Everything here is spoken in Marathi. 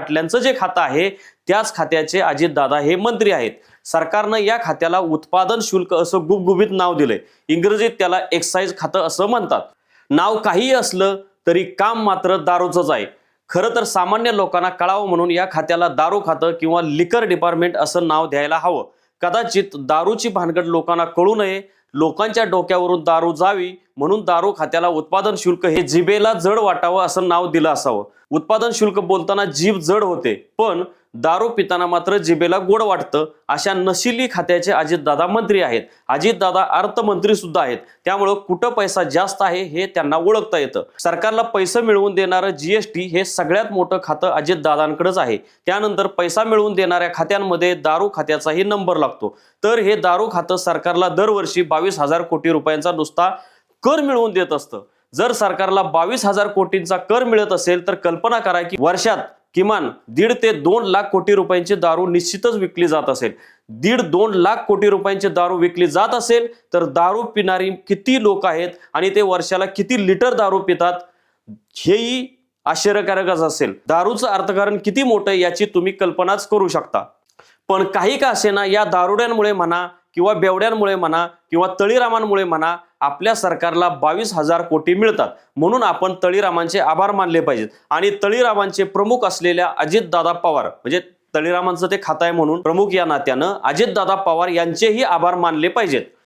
बाटल्यांचं जे खातं आहे त्याच खात्याचे अजितदादा हे मंत्री आहेत. सरकारनं या खात्याला उत्पादन शुल्क असं गुबगुबीत नाव दिलंय. इंग्रजीत त्याला एक्साईज खातं असं म्हणतात. नाव काहीही असलं तरी काम मात्र दारूचंच आहे. खरं तर सामान्य लोकांना कळावं म्हणून या खात्याला दारू खातं किंवा लिकर डिपार्टमेंट असं नाव द्यायला हवं. कदाचित दारूची भानगड लोकांना कळू नये. लोकांच्या डोक्यावरून दारू जावी. म्हणून दारू खात्याला उत्पादन शुल्क हे जिबेला जड वाटावं असं नाव दिलं असावं. उत्पादन शुल्क बोलताना जीभ जड होते पण दारू पिताना मात्र जिबेला गोड वाटतं अशा नशिली खात्याचे अजितदादा मंत्री आहेत. अजितदादा अर्थमंत्री सुद्धा आहेत. त्यामुळं कुठं पैसा जास्त आहे हे त्यांना ओळखता येतं. सरकारला पैसे मिळवून देणारं जीएसटी हे सगळ्यात मोठं खातं अजितदादांकडेच आहे. त्यानंतर पैसा मिळवून देणाऱ्या खात्यांमध्ये दारू खात्याचाही नंबर लागतो. तर हे दारू खातं सरकारला दरवर्षी बावीस हजार कोटी रुपयांचा नुसता कर मिळवून देत असतं. जर सरकारला बावीस हजार कोटींचा कर मिळत असेल तर कल्पना करा की वर्षात किमान दीड ते दोन लाख कोटी रुपयांची दारू निश्चितच विकली जात असेल. दीड दोन लाख कोटी रुपयांची दारू विकली जात असेल तर दारू पिणारी किती लोक आहेत आणि ते वर्षाला किती लिटर दारू पितात हेही आश्चर्यकारकच असेल. दारूचं अर्थकारण किती मोठं आहे याची तुम्ही कल्पनाच करू शकता. पण काही का असेना या दारुड्यांमुळे म्हणा किंवा बेवड्यांमुळे म्हणा किंवा तळीरामांमुळे म्हणा आपल्या सरकारला बावीस हजार कोटी मिळतात. म्हणून आपण तळीरामांचे आभार मानले पाहिजेत. आणि तळीरामांचे प्रमुख असलेल्या अजितदादा पवार म्हणजे तळीरामांचं ते खातं आहे म्हणून प्रमुख या नात्यानं अजितदादा पवार यांचेही आभार मानले पाहिजेत.